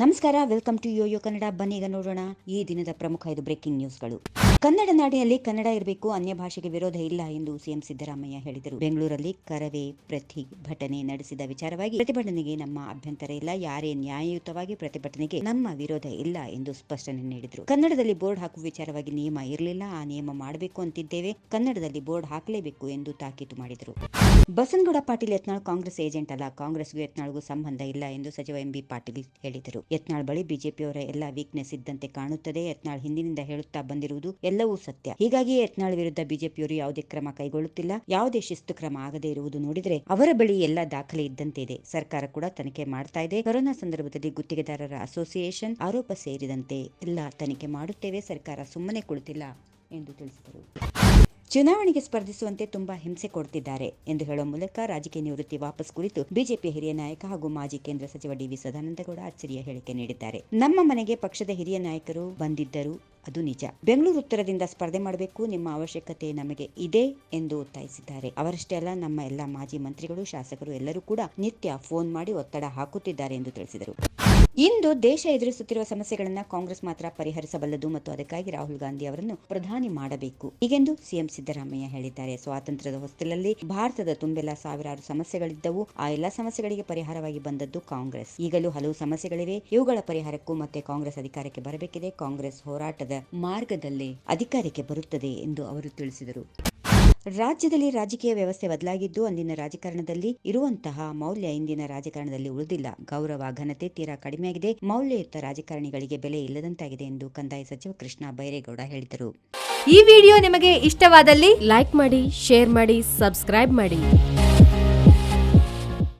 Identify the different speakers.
Speaker 1: ನಮಸ್ಕಾರ welcome to Yoyo Kannada ಬನ್ನಿ ಈಗ ನೋಡೋಣ ಈ ದಿನದ ಪ್ರಮುಖ ಐದು ಬ್ರೇಕಿಂಗ್ ನ್ಯೂಸ್ಗಳು ಕನ್ನಡ ನಾಡಿನಲ್ಲಿ ಕನ್ನಡ ಇರಬೇಕು, ಅನ್ಯ ಭಾಷೆಗೆ ವಿರೋಧ ಇಲ್ಲ ಎಂದು ಸಿಎಂ ಸಿದ್ದರಾಮಯ್ಯ ಹೇಳಿದರು. ಬೆಂಗಳೂರಲ್ಲಿ ಕರವೇ ಪ್ರತಿಭಟನೆ ನಡೆಸಿದ ವಿಚಾರವಾಗಿ ಪ್ರತಿಭಟನೆಗೆ ನಮ್ಮ ಅಭ್ಯಂತರ ಇಲ್ಲ, ಯಾರೇ ನ್ಯಾಯಯುತವಾಗಿ ಪ್ರತಿಭಟನೆಗೆ ನಮ್ಮ ವಿರೋಧ ಇಲ್ಲ ಎಂದು ಸ್ಪಷ್ಟನೆ ನೀಡಿದರು. ಕನ್ನಡದಲ್ಲಿ ಬೋರ್ಡ್ ಹಾಕುವ ವಿಚಾರವಾಗಿ ನಿಯಮ ಇರಲಿಲ್ಲ, ಆ ನಿಯಮ ಮಾಡಬೇಕು ಅಂತಿದ್ದೇವೆ, ಕನ್ನಡದಲ್ಲಿ ಬೋರ್ಡ್ ಹಾಕಲೇಬೇಕು ಎಂದು ತಾಕೀತು ಮಾಡಿದರು. ಬಸನಗೌಡ ಪಾಟೀಲ್ ಯತ್ನಾಳ್ ಕಾಂಗ್ರೆಸ್ ಏಜೆಂಟ್ ಅಲ್ಲ. ಕಾಂಗ್ರೆಸ್ಗೂ ಯತ್ನಾಳ್ಗೂ ಸಂಬಂಧ ಇಲ್ಲ ಎಂದು ಸಚಿವ ಎಂಬಿ ಪಾಟೀಲ್ ಹೇಳಿದರು. ಯತ್ನಾಳ್ ಬಳಿ ಬಿಜೆಪಿಯವರ ಎಲ್ಲ ವೀಕ್ನೆಸ್ ಇದ್ದಂತೆ ಕಾಣುತ್ತದೆ. ಯತ್ನಾಳ್ ಹಿಂದಿನಿಂದ ಹೇಳುತ್ತಾ ಬಂದಿರುವುದು ಎಲ್ಲವೂ ಸತ್ಯ. ಹೀಗಾಗಿ ಯತ್ನಾಳ್ ವಿರುದ್ಧ ಬಿಜೆಪಿಯವರು ಯಾವುದೇ ಕ್ರಮ ಕೈಗೊಳ್ಳುತ್ತಿಲ್ಲ. ಯಾವುದೇ ಶಿಸ್ತು ಕ್ರಮ ಆಗದೇ ಇರುವುದು ನೋಡಿದರೆ ಅವರ ಬಳಿ ಎಲ್ಲ ದಾಖಲೆ ಇದ್ದಂತೆ ಇದೆ. ಸರ್ಕಾರ ಕೂಡ ತನಿಖೆ ಮಾಡ್ತಾ ಇದೆ. ಕೊರೋನಾ ಸಂದರ್ಭದಲ್ಲಿ ಗುತ್ತಿಗೆದಾರರ ಅಸೋಸಿಯೇಷನ್ ಆರೋಪ ಸೇರಿದಂತೆ ಎಲ್ಲ ತನಿಖೆ ಮಾಡುತ್ತೇವೆ. ಸರ್ಕಾರ ಸುಮ್ಮನೆ ಕುಳಿತಿಲ್ಲ ಎಂದು ತಿಳಿಸಿದರು. ಚುನಾವಣೆಗೆ ಸ್ಪರ್ಧಿಸುವಂತೆ ತುಂಬಾ ಹಿಂಸೆ ಕೊಡ್ತಿದ್ದಾರೆ ಎಂದು ಹೇಳುವ ಮೂಲಕ ರಾಜಕೀಯ ನಿವೃತ್ತಿ ವಾಪಸ್ ಕುರಿತು ಬಿಜೆಪಿ ಹಿರಿಯ ನಾಯಕ ಹಾಗೂ ಮಾಜಿ ಕೇಂದ್ರ ಸಚಿವ ಡಿವಿ ಸದಾನಂದಗೌಡ ಅಚ್ಚರಿಯ ಹೇಳಿಕೆ ನೀಡಿದ್ದಾರೆ. ನಮ್ಮ ಮನೆಗೆ ಪಕ್ಷದ ಹಿರಿಯ ನಾಯಕರು ಬಂದಿದ್ದರು ಅದು ನಿಜ. ಬೆಂಗಳೂರು ಉತ್ತರದಿಂದ ಸ್ಪರ್ಧೆ ಮಾಡಬೇಕು, ನಿಮ್ಮ ಅವಶ್ಯಕತೆ ನಮಗೆ ಇದೆ ಎಂದು ಒತ್ತಾಯಿಸಿದ್ದಾರೆ. ಅವರಷ್ಟೇ ಅಲ್ಲ, ನಮ್ಮ ಎಲ್ಲ ಮಾಜಿ ಮಂತ್ರಿಗಳು, ಶಾಸಕರು ಎಲ್ಲರೂ ಕೂಡ ನಿತ್ಯ ಫೋನ್ ಮಾಡಿ ಒತ್ತಡ ಹಾಕುತ್ತಿದ್ದಾರೆ ಎಂದು ತಿಳಿಸಿದರು. ಇಂದು ದೇಶ ಎದುರಿಸುತ್ತಿರುವ ಸಮಸ್ಯೆಗಳನ್ನು ಕಾಂಗ್ರೆಸ್ ಮಾತ್ರ ಪರಿಹರಿಸಬಲ್ಲದು ಮತ್ತು ಅದಕ್ಕಾಗಿ ರಾಹುಲ್ ಗಾಂಧಿ ಅವರನ್ನು ಪ್ರಧಾನಿ ಮಾಡಬೇಕು. ಹೀಗೆಂದು ಸಿಎಂ ಸಿದ್ದರಾಮಯ್ಯ ಹೇಳಿದ್ದಾರೆ. ಸ್ವಾತಂತ್ರ್ಯದ ಹೊಸ್ತಿಲಲ್ಲಿ ಭಾರತದ ತುಂಬೆಲ್ಲ ಸಾವಿರಾರು ಸಮಸ್ಯೆಗಳಿದ್ದವು. ಆ ಎಲ್ಲ ಸಮಸ್ಯೆಗಳಿಗೆ ಪರಿಹಾರವಾಗಿ ಬಂದದ್ದು ಕಾಂಗ್ರೆಸ್. ಈಗಲೂ ಹಲವು ಸಮಸ್ಯೆಗಳಿವೆ. ಇವುಗಳ ಪರಿಹಾರಕ್ಕೂ ಮತ್ತೆ ಕಾಂಗ್ರೆಸ್ ಅಧಿಕಾರಕ್ಕೆ ಬರಬೇಕಿದೆ. ಕಾಂಗ್ರೆಸ್ ಹೋರಾಟದ ಮಾರ್ಗದಲ್ಲೇ ಅಧಿಕಾರಕ್ಕೆ ಬರುತ್ತದೆ ಎಂದು ಅವರು ತಿಳಿಸಿದರು. ರಾಜ್ಯದಲ್ಲಿ ರಾಜಕೀಯ ವ್ಯವಸ್ಥೆ ಬದಲಾಗಿದ್ದು ಅಂದಿನ ರಾಜಕಾರಣದಲ್ಲಿ ಇರುವಂತಹ ಮೌಲ್ಯ ಇಂದಿನ ರಾಜಕಾರಣದಲ್ಲಿ ಉಳಿದಿಲ್ಲ. ಗೌರವ, ಘನತೆ ತೀರಾ ಕಡಿಮೆಯಾಗಿದೆ. ಮೌಲ್ಯಯುತ ರಾಜಕಾರಣಿಗಳಿಗೆ ಬೆಲೆ ಇಲ್ಲದಂತಾಗಿದೆ ಎಂದು ಕಂದಾಯ ಸಚಿವ ಕೃಷ್ಣ ಬೈರೇಗೌಡ ಹೇಳಿದರು.
Speaker 2: ಈ ವಿಡಿಯೋ ನಿಮಗೆ ಇಷ್ಟವಾದಲ್ಲಿ
Speaker 3: ಲೈಕ್ ಮಾಡಿ, ಶೇರ್ ಮಾಡಿ, ಸಬ್ಸ್ಕ್ರೈಬ್ ಮಾಡಿ.